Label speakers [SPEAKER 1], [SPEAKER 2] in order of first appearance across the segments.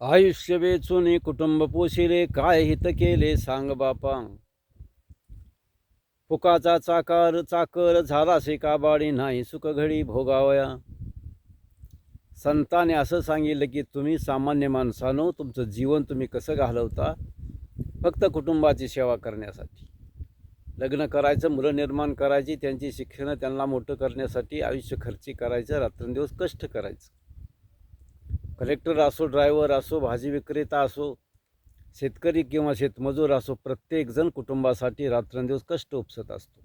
[SPEAKER 1] आयुष्य वेचून कुटुंब पोशिले काय हित केले सांग बापा. फुकाचा चाकार चाकर झालासे काबाडी नाही सुख घडी भोगावया. संताने असं सांगितलं की तुम्ही सामान्य माणसानो तुमचं जीवन तुम्ही कसं घालवता? फक्त कुटुंबाची सेवा करण्यासाठी. लग्न करायचं मुलं निर्माण करायची त्यांची शिक्षणं त्यांना मोठं करण्यासाठी आयुष्य खर्ची करायचं रात्रंदिवस कष्ट करायचं. कलेक्टर असो ड्रायव्हर असो भाजी विक्रेता असो शेतकरी किंवा शेतमजूर असो प्रत्येकजण कुटुंबासाठी रात्रंदिवस कष्ट उपसत असतो.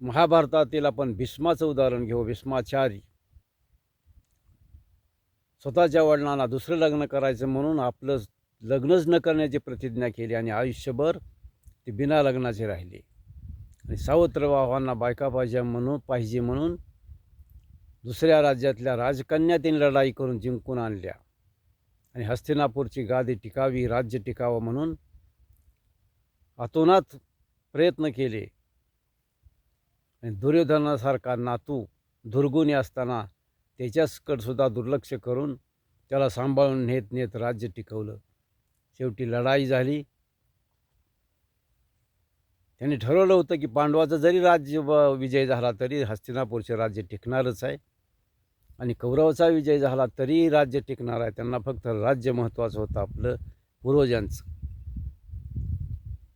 [SPEAKER 1] महाभारतातील आपण भीष्माचं उदाहरण घेऊ. भीष्माचारी. स्वतःच्या वडिलांना दुसरं लग्न करायचं म्हणून आपलं लग्नच न करण्याची प्रतिज्ञा केली आणि आयुष्यभर ते बिना लग्नाचे राहिले. आणि सावत्र भावांना बायका पाहिजे म्हणून पाहिजे म्हणून दुसऱ्या राज्यातल्या राजकन्या त्यांनी लढाई करून जिंकून आणल्या. आणि हस्तिनापूरची गादी टिकावी राज्य टिकावं म्हणून अतोनात प्रयत्न केले. आणि दुर्योधनासारखा नातू दुर्गुणी असताना त्याच्याचकडसुद्धा दुर्लक्ष करून त्याला सांभाळून नेत नेत राज्य टिकवलं. शेवटी लढाई झाली. त्यांनी ठरवलं होतं की पांडवाचं जरी राज्य व- विजय झाला तरी हस्तिनापूरचे राज्य टिकणारच आहे. आणि कौरवाचा विजय झाला तरी राज्य टिकणार आहे. त्यांना फक्त राज्य महत्त्वाचं होतं आपलं पूर्वजांचं.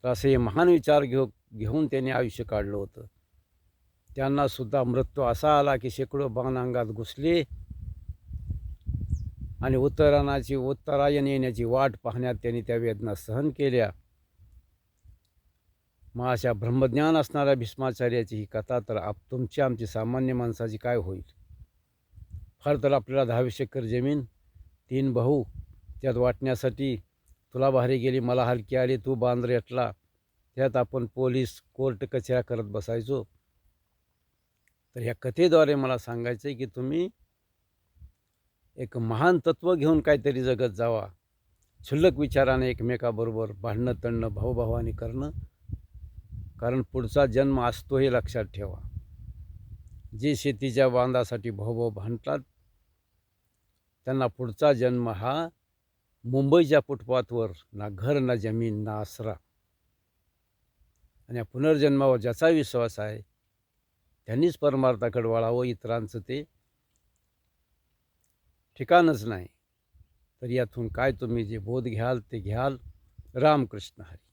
[SPEAKER 1] तर असे महान विचार घेऊ घेऊन त्यांनी आयुष्य काढलं होतं. त्यांनासुद्धा मृत्यू असा आला की शेकडो बाण अंगात घुसले आणि उत्तरायणाची उत्तरायण येण्याची वाट पाहण्यात त्यांनी त्या वेदना सहन केल्या. मग अशा ब्रह्मज्ञान असणाऱ्या भीष्माचार्याची ही कथा तर आप तुमची आमची सामान्य माणसाची काय होईल? फार तर आपल्याला दहावीस एकर जमीन तीन भाऊ त्यात वाटण्यासाठी तुला भारी गेली मला हलकी आली तू बांध रेटला त्यात आपण पोलीस कोर्ट कचऱ्या करत बसायचो. तर ह्या कथेद्वारे मला सांगायचं आहे की तुम्ही एक महान तत्त्व घेऊन काहीतरी जगत जावा. क्षुल्लक विचाराने एकमेकाबरोबर भांडणं तणणं भाऊभावाने करणं. कारण पुढचा जन्म असतो हे लक्षात ठेवा. जे शेतीच्या बांधासाठी भाऊभाऊ भांडतात त्यांना पुढचा जन्म हा मुंबईच्या फुटपाथवर ना घर ना जमीन ना आसरा. आणि या पुनर्जन्मावर ज्याचा विश्वास आहे त्यांनीच परमार्थाकडे वळावं इतरांचं ते ठिकाणच नाही. तर यातून काय तुम्ही जे बोध घ्याल ते घ्याल. रामकृष्ण हरी.